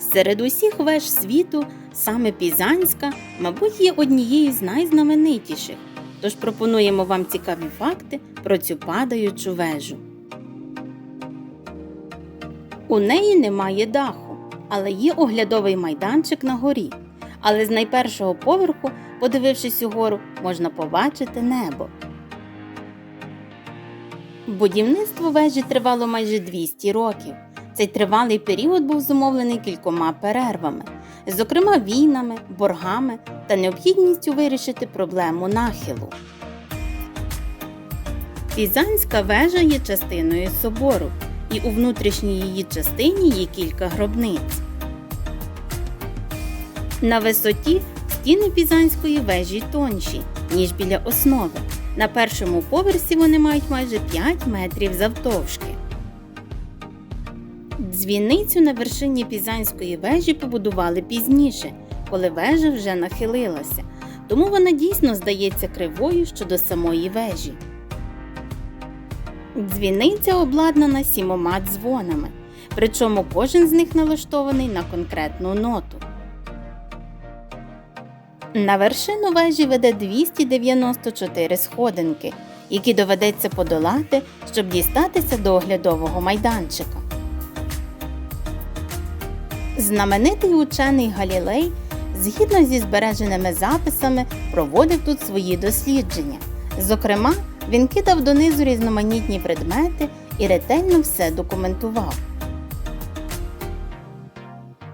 Серед усіх веж світу саме Пізанська, мабуть, є однією з найзнаменитіших. Тож пропонуємо вам цікаві факти про цю падаючу вежу. У неї немає даху, але є оглядовий майданчик на горі. Але з найпершого поверху, подивившись угору, можна побачити небо. Будівництво вежі тривало майже 200 років. Цей тривалий період був зумовлений кількома перервами, зокрема війнами, боргами та необхідністю вирішити проблему нахилу. Пізанська вежа є частиною собору, і у внутрішній її частині є кілька гробниць. На висоті стіни Пізанської вежі тонші, ніж біля основи. На першому поверсі вони мають майже 5 метрів завтовшки. Дзвіницю на вершині Пізанської вежі побудували пізніше, коли вежа вже нахилилася, тому вона дійсно здається кривою щодо самої вежі. Дзвіниця обладнана сімома дзвонами, причому кожен з них налаштований на конкретну ноту. На вершину вежі веде 294 сходинки, які доведеться подолати, щоб дістатися до оглядового майданчика. Знаменитий учений Галілей, згідно зі збереженими записами, проводив тут свої дослідження. Зокрема, він кидав донизу різноманітні предмети і ретельно все документував.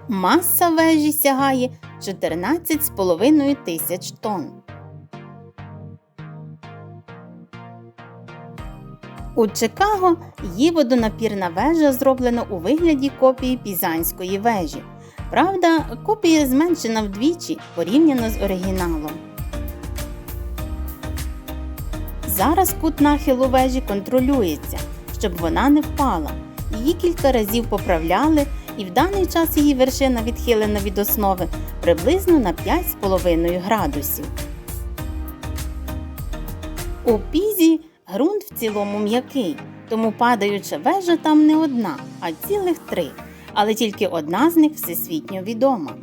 Маса вежі сягає 14,5 тисяч тонн. У Чикаго є водонапірна вежа, зроблена у вигляді копії Пізанської вежі. Правда, копія зменшена вдвічі порівняно з оригіналом. Зараз кут нахилу вежі контролюється, щоб вона не впала. Її кілька разів поправляли, і в даний час її вершина відхилена від основи приблизно на 5,5 градусів. У пізі ґрунт в цілому м'який, тому падаюча вежа там не одна, а цілих три. Але тільки одна з них всесвітньо відома.